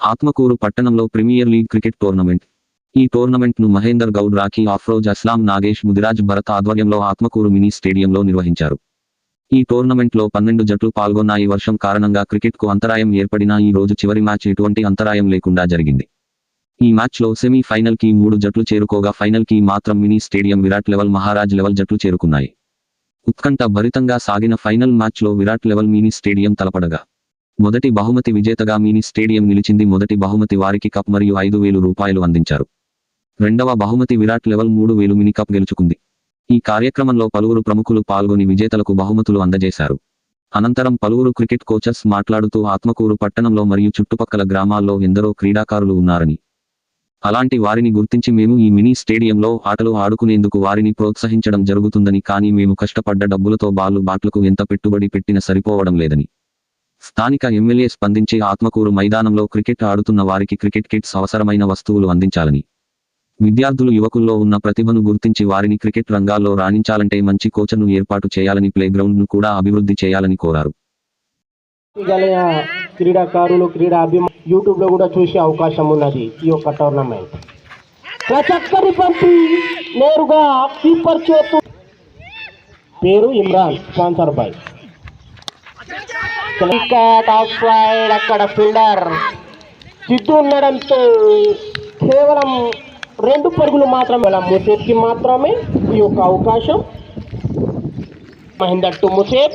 ఆత్మకూరు పట్టణంలో premier league cricket tournament. ఈ టోర్నమెంట్ను మహేందర్ గౌడ్ రాఖీ ఆఫ్రోజ్ అస్లాం నాగేష్ ముదిరాజ్ భరత్ ఆధ్వర్యంలో ఆత్మకూరు మినీ స్టేడియంలో నిర్వహించారు. ఈ టోర్నమెంట్లో పన్నెండు జట్లు పాల్గొన్నాయి వర్షం కారణంగా క్రికెట్కు అంతరాయం ఏర్పడినా ఈ రోజు చివరి మ్యాచ్ ఎటువంటి అంతరాయం లేకుండా జరిగింది. ఈ మ్యాచ్లో సెమీ ఫైనల్కి మూడు జట్లు చేరుకోగా ఫైనల్కి మాత్రం mini stadium Virat eleven Maharaj eleven జట్లు చేరుకున్నాయి. ఉత్కంఠ భరితంగా సాగిన ఫైనల్ మ్యాచ్లో విరాట్ లెవెల్ మినీ స్టేడియం తలపడగా మొదటి బహుమతి విజేతగా మినీ స్టేడియం నిలిచింది మొదటి బహుమతి వారికి కప్ మరియు ఐదు వేలు రూపాయలు అందించారు. రెండవ బహుమతి విరాట్ లెవెల్ మూడు వేలు మినీ కప్ గెలుచుకుంది. ఈ కార్యక్రమంలో పలువురు ప్రముఖులు పాల్గొని విజేతలకు బహుమతులు అందజేశారు. అనంతరం పలువురు క్రికెట్ కోచర్స్ మాట్లాడుతూ ఆత్మకూరు పట్టణంలో మరియు చుట్టుపక్కల గ్రామాల్లో ఎందరో క్రీడాకారులు ఉన్నారని. అలాంటి వారిని గుర్తించి మేము ఈ మినీ స్టేడియంలో ఆటలు ఆడుకునేందుకు వారిని ప్రోత్సహించడం జరుగుతుందని కానీ మేము కష్టపడ్డ డబ్బులతో బాలు బాట్లకు ఎంత పెట్టుబడి పెట్టినా సరిపోవడం లేదని. స్థానిక ఎమ్మెల్యే స్పందించి ఆత్మకూరు మైదానంలో క్రికెట్ ఆడుతున్న వారికి క్రికెట్ కిట్స్ అవసరమైన వస్తువులు అందించాలని. విద్యార్థులు యువకుల్లో ఉన్న ప్రతిభను గుర్తించి వారిని క్రికెట్ రంగాల్లో రాణించాలంటే మంచి కోచర్ను ఏర్పాటు చేయాలని ప్లేగ్రౌండ్ను కూడా అభివృద్ధి చేయాలని కోరారు. క్రీడాకారులు క్రీడా అభిమా యూట్యూబ్లో కూడా చూసే అవకాశం ఉన్నది ఈ యొక్క టోర్నమెంట్. ప్రతి ఒక్కరి పంపి నేరుగా కీపర్ చేతు పేరు Imran sponsor by. Cricket off side అక్కడ ఫీల్డర్ సిద్ధు ఉండడంతో కేవలం రెండు పరుగులు మాత్రమే అలా ముసేబ్కి మాత్రమే ఈ యొక్క అవకాశం. మహేందర్ టు ముసేబ్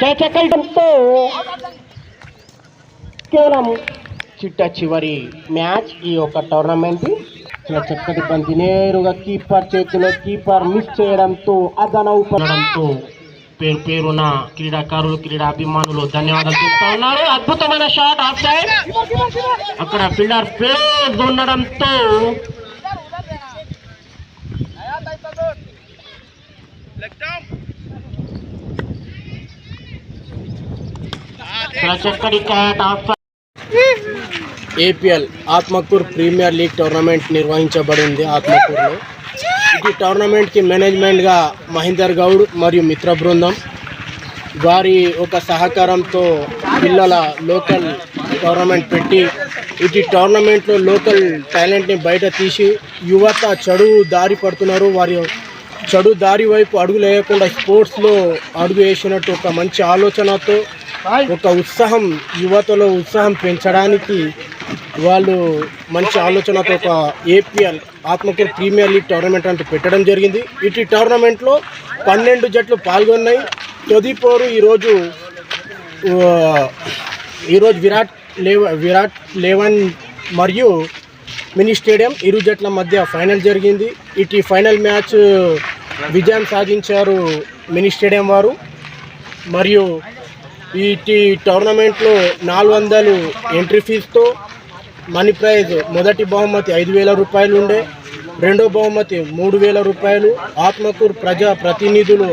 చేచకల్టంతో కేవలం చిట్ట చివరి మ్యాచ్ ఈ యొక్క టోర్నమెంట్. చాలా చక్కటి బంతి నేరుగా కీపర్ చేతిలో కీపర్ మిస్ చేయడంతో అదనవు పడడంతో పేరు పేరున క్రీడాకారులు క్రీడా అభిమానులు ధన్యవాదాలు చెప్తా ఉన్నారు. అద్భుతమైన షాట్ ఆఫ్ సైడ్. అక్కడ ఫీల్డర్ ఫేజ్ ఉండడంతో చక్కటి క్యాట్ of APL Atmakur premier league tournament నిర్వహించబడింది ఆత్మకూరులో. ఈ టోర్నమెంట్కి మేనేజ్మెంట్గా మహేందర్ గౌడ్ మరియు మిత్ర బృందం. వారి ఒక సహకారంతో పిల్లల లోకల్ టోర్నమెంట్ పెట్టి ఇది టోర్నమెంట్లో లోకల్ టాలెంట్ని బయట తీసి యువత చెడు దారి పడుతున్నారు. వారి చెడు దారి వైపు అడుగు లేకుండా స్పోర్ట్స్లో అడుగు వేసినట్టు ఒక మంచి ఆలోచనతో ఒక ఉత్సాహం యువతలో ఉత్సాహం పెంచడానికి వాళ్ళు మంచి ఆలోచనతో ఒక APL Atmakur premier league tournament అంటూ పెట్టడం జరిగింది. ఇటు టోర్నమెంట్లో పన్నెండు జట్లు పాల్గొన్నాయి. తొది పోరు ఈరోజు ఈరోజు విరాట్ లేవ విరాట్ లెవెన్ మరియు మినీ స్టేడియం ఇరు జట్ల మధ్య ఫైనల్ జరిగింది. ఇటు ఫైనల్ మ్యాచ్ విజయం సాధించారు మినీ స్టేడియం వారు. మరియు ఇటు టోర్నమెంట్లో నాలుగు వందలు ఎంట్రీ ఫీజుతో మనీ ప్రైజ్ మొదటి బహుమతి ఐదు వేల రూపాయలు ఉండే. రెండో బహుమతి మూడు వేల రూపాయలు ఆత్మకూరు ప్రజా ప్రతినిధులు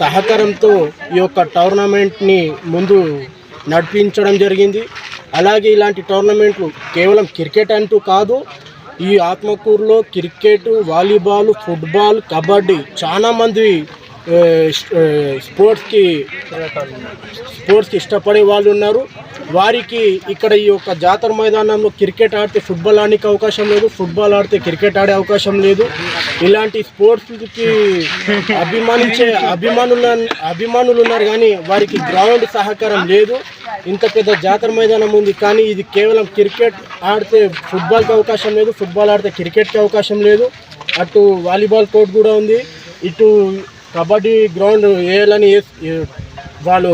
సహకారంతో ఈ యొక్క టోర్నమెంట్ని ముందు నడిపించడం జరిగింది. అలాగే ఇలాంటి టోర్నమెంట్లు కేవలం క్రికెట్ అంటూ కాదు ఈ ఆత్మకూరులో క్రికెట్ వాలీబాల్ ఫుట్బాల్ కబడ్డీ చాలామంది స్పోర్ట్స్కి స్పోర్ట్స్కి ఇష్టపడే వాళ్ళు ఉన్నారు. వారికి ఇక్కడ ఈ యొక్క జాతర మైదానంలో క్రికెట్ ఆడితే ఫుట్బాల్ ఆడడానికి అవకాశం లేదు ఫుట్బాల్ ఆడితే క్రికెట్ ఆడే అవకాశం లేదు. ఇలాంటి స్పోర్ట్స్కి అభిమానించే అభిమానులు అభిమానులు ఉన్నారు కానీ వారికి గ్రౌండ్ సహకారం లేదు. ఇంత పెద్ద జాతర మైదానం ఉంది కానీ ఇది కేవలం క్రికెట్ ఆడితే ఫుట్బాల్కి అవకాశం లేదు ఫుట్బాల్ ఆడితే క్రికెట్కి అవకాశం లేదు. అటు వాలీబాల్ కోర్ట్ కూడా ఉంది ఇటు కబడ్డీ గ్రౌండ్ వేయాలని వాళ్ళు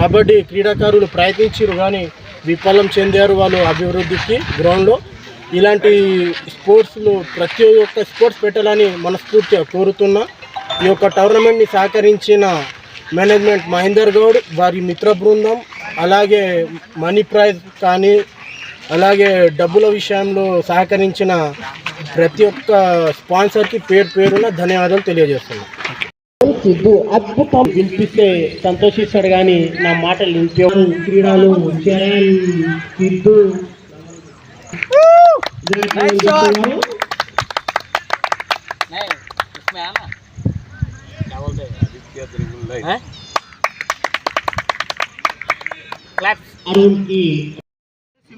కబడ్డీ క్రీడాకారులు ప్రయత్నించారు కానీ విఫలం చెందారు వాళ్ళు అభివృద్ధికి గ్రౌండ్లో. ఇలాంటి స్పోర్ట్స్ను ప్రతి ఒక్క స్పోర్ట్స్ పెట్టాలని మనస్ఫూర్తిగా కోరుతున్నా. ఈ యొక్క టోర్నమెంట్ని సహకరించిన మేనేజ్మెంట్ మహేందర్ గౌడ్ వారి మిత్ర బృందం అలాగే మనీ ప్రైజ్ కానీ అలాగే డబ్బుల విషయంలో సహకరించిన ప్రతి ఒక్క స్పాన్సర్కి పేరు పేరున ధన్యవాదాలు తెలియజేస్తున్నాను. సిద్ధు అద్భుతం. వినిపిస్తే సంతోషిస్తాడు కానీ నా మాటలు వినిపే క్రీడలు చరణ్ సిద్ధు.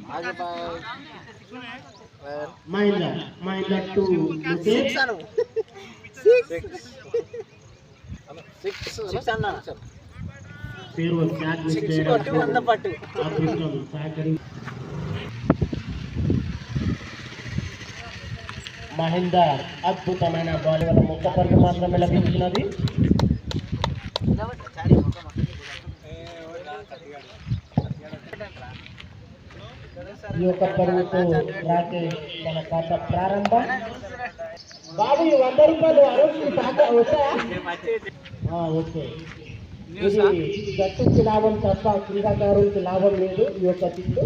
अरुण की महिंद्रा महिंद्रा टू मुकेश పేరు క్యాచ్ మిస్ చేయడానికి అదృష్టం సహకరి మహేందర్ అద్భుతమైన బాల్ వల్ల ముక్క పరుగు మాత్రమే లభించినది ఈ యొక్క పరుగుతో రాకేష్ తన ఖాతా ప్రారంభం. బాబు ఈ వంద రూపాయలు వచ్చాయా? ఆ, ఓకే. ఇది జట్టుకి లాభం తప్ప క్రీడాకారులకి లాభం లేదు ఈ యొక్క తిట్టు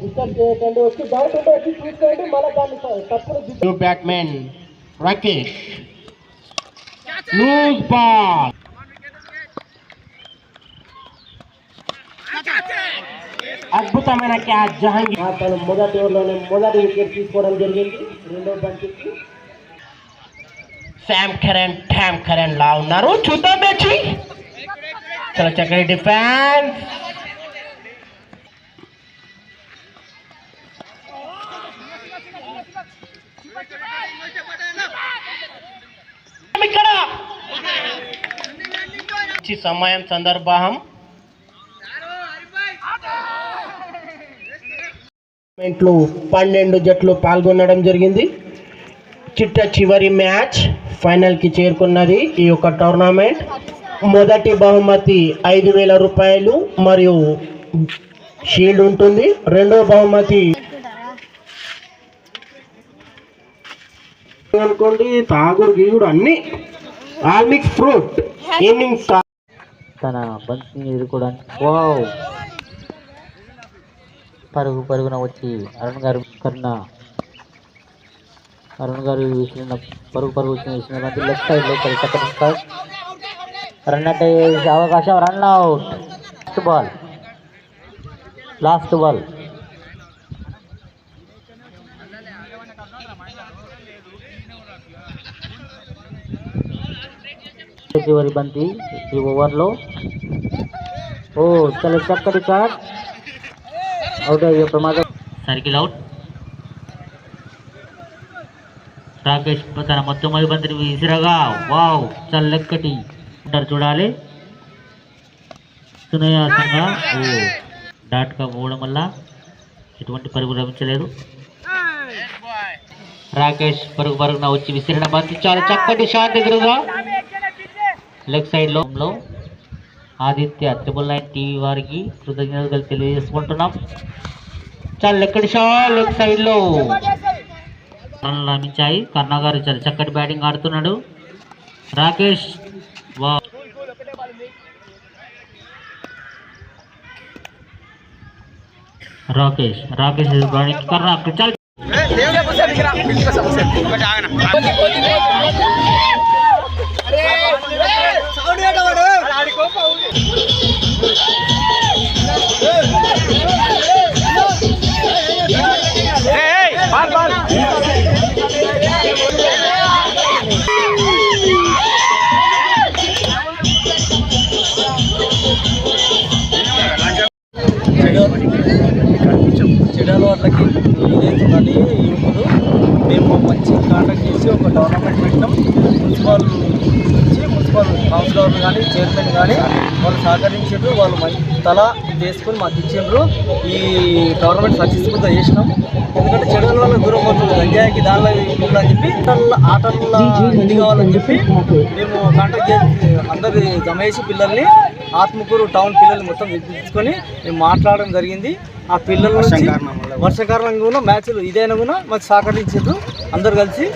డిస్టర్బ్ చేయకండి వచ్చి డౌట్ ఉంటే వచ్చి చూసుకోండి మళ్ళీ దాన్ని త- తప్పులు బ్యాట్మెన్ రాకేష్ లూజ్ బాల్ అద్భుతమైన క్యాచ్ జహాంగీర్ తను మొదటి ఓవర్లోనే మొదటి వికెట్ తీసుకోవడం జరిగింది. రెండో బంతికి. శామ్ కరెన్ ఠామ్ కరెన్ లా ఉన్నారు. చూద్దాం మ్యాచ్. చాలా చక్కటి డిఫెన్స్. ఇక్కడ. మంచి సమయం సందర్భం లో పన్నెండు జట్లు పాల్గొనడం జరిగింది. చిట్ట చివరి మ్యాచ్ ఫైనల్కి చేరుకున్నది ఈ యొక్క టోర్నమెంట్. మొదటి బహుమతి ఐదు వేల రూపాయలు మరియు షీల్డ్ ఉంటుంది. రెండో బహుమతి అనుకోండి తాగుడు గీగుడు అన్ని ఆల్మిక్స్ ఫ్రూట్. ఈవినింగ్ తన బంతిని ఎదుర్కోవడానికి వావ్! పరుగు పరుగున వచ్చి అరుణ్ గారు కన్నా అరుణ్ గారు విసిరిన పరుగు పరుగు వచ్చిన విసిరిన లెఫ్ట్ సైడ్లో చక్కటి రన్ అంటే అవకాశం run out last ball last ball చివరి బంతి ఈ ఓవర్లో ఓ చాలా చక్కటి కార్డ్ అవుట్ అయ్యే ప్రమాదం సర్కిల్ అవుట్ రాకేష్ తన మొట్టమొదటి బంతిని విసిరగా వావ్ చాలా లెక్కటి చూడాలి సునాయాసంగా ఓ డాట్గా పోవడం వల్ల ఎటువంటి పరుగు లభించలేదు రాకేష్ పరుగు పరుగున వచ్చి విసిరిన బంతి చాలా చక్కటి షాట్ ఎదురుగా లెగ్ సైడ్లో ఆదిత్య ట్రిపుల్ నైన్ టీవీ వారికి కృతజ్ఞతలు తెలియజేసుకుంటున్నాం చాలా లెక్కడి షాట్ లెగ్ సైడ్లో రన్లు లభించాయి కన్నా గారు చాలా చక్కటి బ్యాటింగ్ ఆడుతున్నాడు రాకేష్ వా రాకేష్ రాకేష్ బ్యాటింగ్ కర్ణ చాలా కౌన్సిలర్లు కానీ చైర్మన్ కానీ వాళ్ళు సహకరించారు. వాళ్ళు మంచి తల వేసుకొని మాకు ఇచ్చిండ్రు. ఈ టోర్నమెంట్ సక్సెస్ఫుల్గా చేసినాం. ఎందుకంటే చెడుల వల్ల దూరం అవుతుంది గంజాయికి దానిలో ఇప్పుడు అని చెప్పి ఆటల ఆటల్లో ఇది కావాలని చెప్పి మేము కాంటాక్ట్ చేసి అందరి జమ చేసి పిల్లల్ని ఆత్మకూరు టౌన్ పిల్లల్ని మొత్తం విధించుకొని మేము మాట్లాడడం జరిగింది. ఆ పిల్లల వర్షాకారణంగా కూడా మ్యాచ్లు ఇదైనా కూడా మాకు సహకరించారు. అందరు కలిసి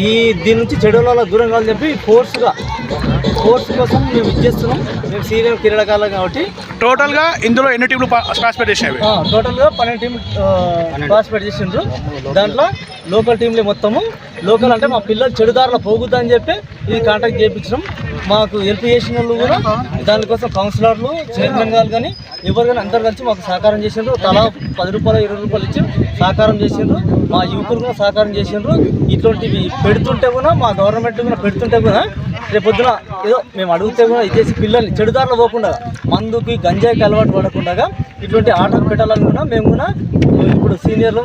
ఈ దీని నుంచి చెడుల దూరం కావాలని చెప్పి ఫోర్స్గా ఫోర్స్ కోసం మేము ఇచ్చేస్తున్నాం మేము సీనియర్ క్రీడాకారులం కాబట్టి. టోటల్గా ఇందులో ఎన్ని టీంలు పార్టిసిపేట్ చేసేవి ఆ, టోటల్గా పన్నెండు టీం పార్టిసిపేట్ చేసిండ్రు. దాంట్లో లోకల్ టీంలే మొత్తము. లోకల్ అంటే మా పిల్లలు చెడుదారులు పోగుద్దా అని చెప్పి ఇది కాంటాక్ట్ చేయించడం మాకు హెల్ప్ చేసిన వాళ్ళు కూడా దానికోసం కౌన్సిలర్లు చైర్మన్ గారు కానీ ఎవరు కానీ అందరు కలిసి మాకు సహకారం చేసిండ్రు. తలా పది రూపాయలు ఇరవై రూపాయలు ఇచ్చి సహకారం చేసిండ్రు. మా యువకులు కూడా సహకారం చేసిండ్రు. ఇటువంటివి పెడుతుంటే కూడా మా గవర్నమెంట్ కూడా పెడుతుంటే కూడా రేపు పొద్దున ఏదో మేము అడిగితే కూడా ఇచ్చేసి పిల్లల్ని చెడుదారులు పోకుండా మందుకి గంజాయికి అలవాటు పడకుండా ఇటువంటి ఆటలు పెట్టాలని కూడా మేము కూడా ఇప్పుడు సీనియర్లు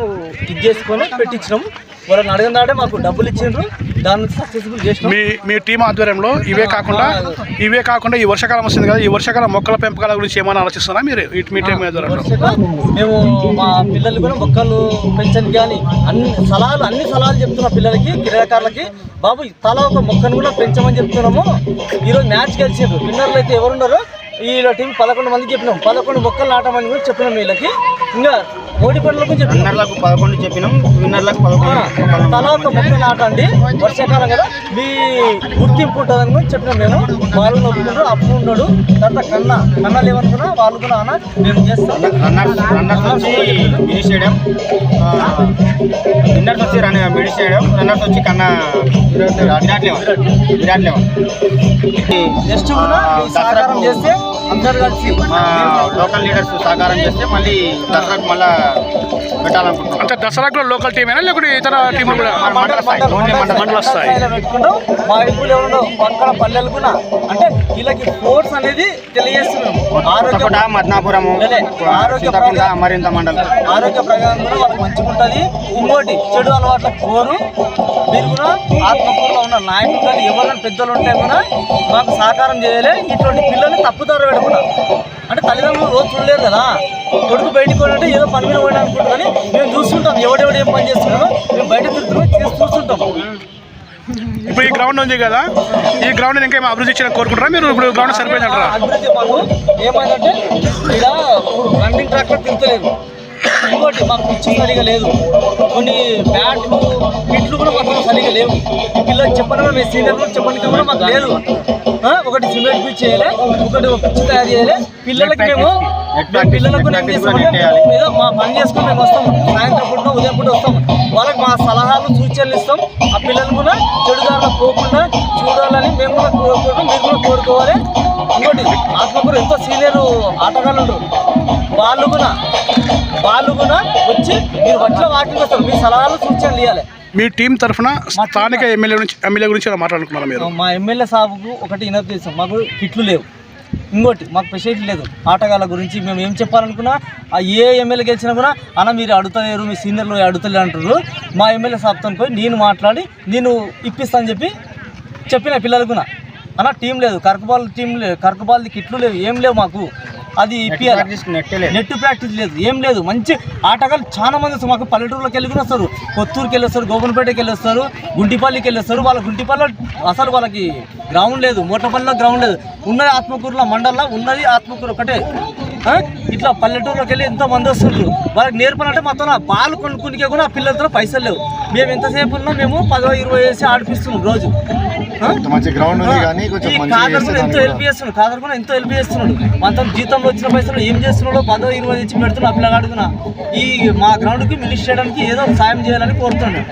ఇది చేసుకొని పెట్టించినాం. వాళ్ళని అడిగిన నాడే మాకు డబ్బులు ఇచ్చిండ్రు. దాని నుంచి సక్సెస్ఫుల్ చేసినాం. మీ మీ టీం ఆధ్వర్యంలో ఇవే కాకుండా ఇవే కాకుండా ఈ వర్షాకాలం వస్తుంది కదా ఈ వర్షాకాలం మొక్కల పెంపకాల గురించి ఏమైనా ఆలోచిస్తున్నారా మీరు? మీ టీం ఆధ్వర్యంలో. మేము మా పిల్లలు కూడా మొక్కలు పెంచండి కానీ అన్ని సలహాలు అన్ని సలహాలు చెప్తున్నా పిల్లలకి క్రీడాకారులకి బాబు తల ఒక మొక్కను కూడా పెంచమని చెప్తున్నాము. ఈరోజు మ్యాచ్ గెలిచారు విన్నర్లు అయితే ఎవరున్నారు వీళ్ళ టీం పదకొండు మందికి చెప్పినాం. పదకొండు మొక్కలు నాటమని కూడా చెప్పినాం వీళ్ళకి. ఇంకా ఓడి విన్నర్లకు పదకొండు చెప్పినాం విన్నర్లకు పదకొండు తల ఒక మొక్క నాటండి వర్షాకాలం కదా. మీ గుర్తింపు ఉంటుందని కూడా చెప్పినాం మేము. వాళ్ళు ఒప్పుకుంటారు అప్పు ఉన్నాడు తర్వాత కన్న కన్నాలు ఏమనుకున్నా వాళ్ళు కూడా అన్న మేము చేస్తాం. రన్నర్స్ రన్నర్స్ వచ్చి మినీ స్టేడియం విన్నర్స్ వచ్చి రన్ మినీ స్టేడియం రన్నర్స్ వచ్చి కన్నా Virat eleven. Virat eleven. Next కూడా సహకారం చేస్తే అందరు కలిసి మా లోకల్ లీడర్స్ సహకారం చేస్తే మళ్ళీ దసరాకు మళ్ళా పెట్టాలనుకుంటున్నాం. అంటే దసరాకు లోకల్ టీమేనా లేకుంటే ఇతర కూడా? మా మండల స్థాయి. ఇప్పుడు ఎవరో పక్కన పల్లెలు కూడా అంటే వీళ్ళకి స్పోర్ట్స్ అనేది తెలియజేస్తున్నాం. ఆరోగ్యం మద్నాపురము ఆరోగ్య మరింత మండలం. ఆరోగ్య ప్రకారం కూడా మంచిగా ఉంటుంది ఇంకోటి చెడు అలవాట్ల కోరు మీరు కూడా ఆత్మకూరులో ఉన్న నాయకులు కానీ ఎవరైనా పెద్దలు ఉంటే కూడా మాకు సహకారం చేయాలి. ఇటువంటి పిల్లల్ని తప్పుదారు పెడకుండా. అంటే తల్లిదండ్రులు రోజు చూడలేరు కదా. కొడుకు బయటికి పోయినట్టే ఏదో పని మీద పోయినా అనుకుంటారు కానీ మేము చూస్తుంటాం. ఎవడెవడు ఏం పని చేస్తున్నాడో మేము బయట తిరుగుతున్నాం చేసి చూస్తుంటాం. ఇప్పుడు ఈ గ్రౌండ్ ఉంది కదా. ఈ గ్రౌండ్ ఇంకేమో అభివృద్ధి చేయాలని కోరుకుంటారా? మీరు ఇప్పుడు గ్రౌండ్ సరిపోయింది అంటారా అభివృద్ధి మాకు ఏమైందంటే ఇలా రన్నింగ్ ట్రాక్టర్ తిరుగుతలేదు. ఇంకోటి మాకు పిచ్చి సరిగా లేదు. కొన్ని బ్యాట్లు కిట్లు కూడా మాకు సరిగా లేవు. పిల్లలు చెప్పడం మేము సీనియర్ చెప్పడానికి కూడా మాకు లేదు. ఒకటి సిమెంట్ పిచ్ చేయాలి ఒకటి ఒక పిచ్ తయారు చేయాలి. పిల్లలకి మేము పిల్లలకు ఏదో మా పని చేసుకొని మేము వస్తాం. సాయంత్రం పూట ఉదయం పూట వస్తాం. వాళ్ళకి మా సలహాలు సూచనలు ఇస్తాం. ఆ పిల్లలు కూడా చెడుదారిలో పోకుండా చూడాలని మేము కూడా కోరుకుంటాం మీరు కూడా కోరుకోవాలి. ఇంకోటి ఆత్మకూరు ఎంతో సీనియర్ ఆటగాళ్ళు వాళ్ళు కూడా వాళ్ళు కూడా వచ్చి మీరు వడ్ల వాటికి వస్తారు. మీ సలహాలు సూచనలు ఇవ్వాలి. మీ టీం తరఫున స్థానిక ఎమ్మెల్యే నుంచి ఎమ్మెల్యే గురించి మాట్లాడుకున్నారా మీరు? మా ఎమ్మెల్యే సాబుకు ఒకటి చేస్తాం. మాకు కిట్లు లేవు. ఇంకోటి మాకు ఫెసిలిటీ లేదు. ఆటగాళ్ళ గురించి మేము ఏం చెప్పాలనుకున్నా ఆ ఏ ఎమ్మెల్యే గెలిచినా కూడా అన్న మీరు అడుగుతలేరు మీ సీనియర్లు అడుగుతలేరు అంటారు మా ఎమ్మెల్యే సాబ్తో పోయి నేను మాట్లాడి నేను ఇప్పిస్తాను చెప్పి చెప్పిన పిల్లలకు కూడా అన్న టీం లేదు. కరకబాల్ టీం లేదు. కరకబాల్ది కిట్లు లేవు. ఏం లేవు మాకు. అది నెట్ ప్రాక్టీస్ లేదు. ఏం లేదు. మంచి ఆటగాళ్ళు చాలా మంది మాకు పల్లెటూరులోకి వెళ్ళి వస్తారు కొత్తూరుకి వెళ్ళి వస్తారు గోపనపేటకి వెళ్ళి వస్తారు గుంటిపల్లికి వెళ్ళి వస్తారు వాళ్ళ గుంటిపల్లిలో అసలు వాళ్ళకి గ్రౌండ్ లేదు. మోటపల్లిలో గ్రౌండ్ లేదు. ఉన్నది ఆత్మకూరులో మండలంలో ఉన్నది ఆత్మకూరు ఒకటే? ఇట్లా పల్లెటూరులోకి వెళ్ళి ఎంతో మంది వస్తుంటారు వాళ్ళకి నేర్పనంటే మొత్తం ఆ బాల్ కొనుక్కునికే కూడా ఆ పిల్లలతో పైసలు లేవు. మేము ఎంతసేపు ఉన్నా మేము పదో ఇరవై వేసి ఆడిపిస్తున్నాం రోజు. గ్రౌండ్ కాదర్ ఎంతో హెల్ప్ చేస్తున్నాడు. కాదర్ కూడా ఎంతో హెల్ప్ చేస్తున్నాడు. మనతో జీతంలో వచ్చిన పైసలు ఏం చేస్తున్నాడో పదో ఇరవై ఇచ్చి పెడుతున్నా పిల్లగాడుకున్నా ఈ మా గ్రౌండ్కి మినిష్ చేయడానికి ఏదో సాయం చేయాలని కోరుతున్నాడు.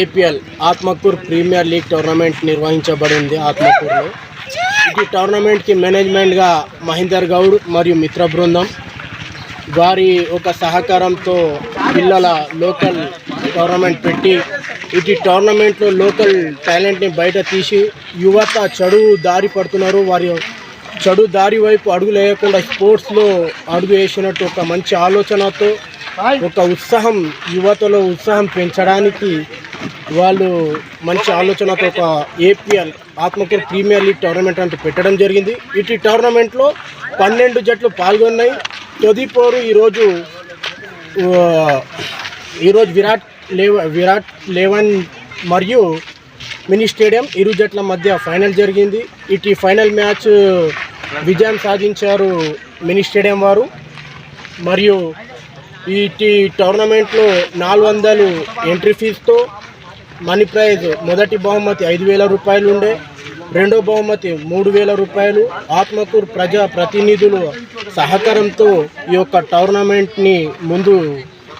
APL Atmakur premier league tournament నిర్వహించబడింది ఆత్మకూర్లో. ఇది టోర్నమెంట్కి మేనేజ్మెంట్గా మహేందర్ గౌడ్ మరియు మిత్ర బృందం. వారి ఒక సహకారంతో పిల్లల లోకల్ టోర్నమెంట్ పెట్టి ఇది టోర్నమెంట్లో లోకల్ టాలెంట్ని బయట తీసి యువత చెడు దారి పడుతున్నారు. వారి చెడు దారి వైపు అడుగు లేకుండా స్పోర్ట్స్లో అడుగు వేసినట్టు ఒక మంచి ఆలోచనతో ఒక ఉత్సాహం యువతలో ఉత్సాహం పెంచడానికి వాళ్ళు మంచి ఆలోచనతో ఒక APL Atmakur premier league tournament అంటూ పెట్టడం జరిగింది. ఇటు టోర్నమెంట్లో పన్నెండు జట్లు పాల్గొన్నాయి. తొది పోరు ఈరోజు ఈరోజు విరాట్ లేవ విరాట్ లెవెన్ మరియు మినీ స్టేడియం ఇరు జట్ల మధ్య ఫైనల్ జరిగింది. ఇటు ఫైనల్ మ్యాచ్ విజయం సాధించారు మినీ స్టేడియం వారు. మరియు ఈ టోర్నమెంట్లో నాలుగు వందలు ఎంట్రీ ఫీజుతో మనీ ప్రైజ్ మొదటి బహుమతి ఐదు వేల రూపాయలు ఉండే రెండో బహుమతి మూడు వేల రూపాయలు. ఆత్మకూరు ప్రజా ప్రతినిధులు సహకారంతో ఈ యొక్క టోర్నమెంట్ని ముందు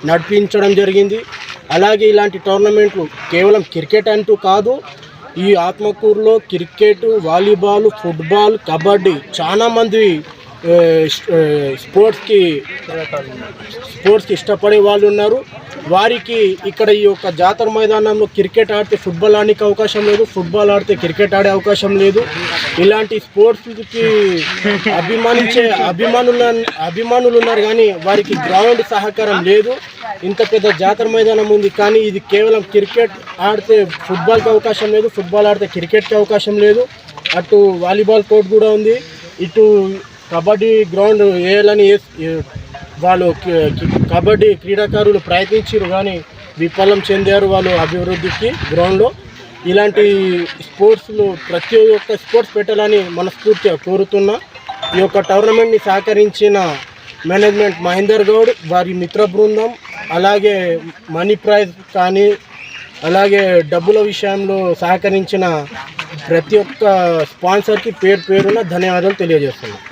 నడిపించడం జరిగింది. అలాగే ఇలాంటి టోర్నమెంట్లు కేవలం క్రికెట్ అంటూ కాదు ఈ ఆత్మకూరులో క్రికెట్ వాలీబాల్ ఫుట్బాల్ కబడ్డీ చాలామంది స్పోర్ట్స్కి స్పోర్ట్స్కి ఇష్టపడే వాళ్ళు ఉన్నారు. వారికి ఇక్కడ ఈ యొక్క జాతర మైదానంలో క్రికెట్ ఆడితే ఫుట్బాల్ ఆడడానికి అవకాశం లేదు ఫుట్బాల్ ఆడితే క్రికెట్ ఆడే అవకాశం లేదు. ఇలాంటి స్పోర్ట్స్కి అభిమానించే అభిమానులు అభిమానులు ఉన్నారు కానీ వారికి గ్రౌండ్ సహకారం లేదు. ఇంత పెద్ద జాతర మైదానం ఉంది కానీ ఇది కేవలం క్రికెట్ ఆడితే ఫుట్బాల్కి అవకాశం లేదు ఫుట్బాల్ ఆడితే క్రికెట్కి అవకాశం లేదు. అటు వాలీబాల్ కోర్ట్ కూడా ఉంది ఇటు కబడ్డీ గ్రౌండ్ వేయాలని వాళ్ళు కబడ్డీ క్రీడాకారులు ప్రయత్నించారు కానీ విఫలం చెందారు వాళ్ళు అభివృద్ధికి గ్రౌండ్లో. ఇలాంటి స్పోర్ట్స్లు ప్రతి ఒక్క స్పోర్ట్స్ పెట్టాలని మనస్ఫూర్తిగా కోరుతున్నా. ఈ యొక్క టోర్నమెంట్ని సహకరించిన మేనేజ్మెంట్ మహేందర్ గౌడ్ వారి మిత్ర బృందం అలాగే మనీ ప్రైజ్ కానీ అలాగే డబ్బుల విషయంలో సహకరించిన ప్రతి ఒక్క స్పాన్సర్కి పేరు పేరున ధన్యవాదాలు తెలియజేస్తున్నాను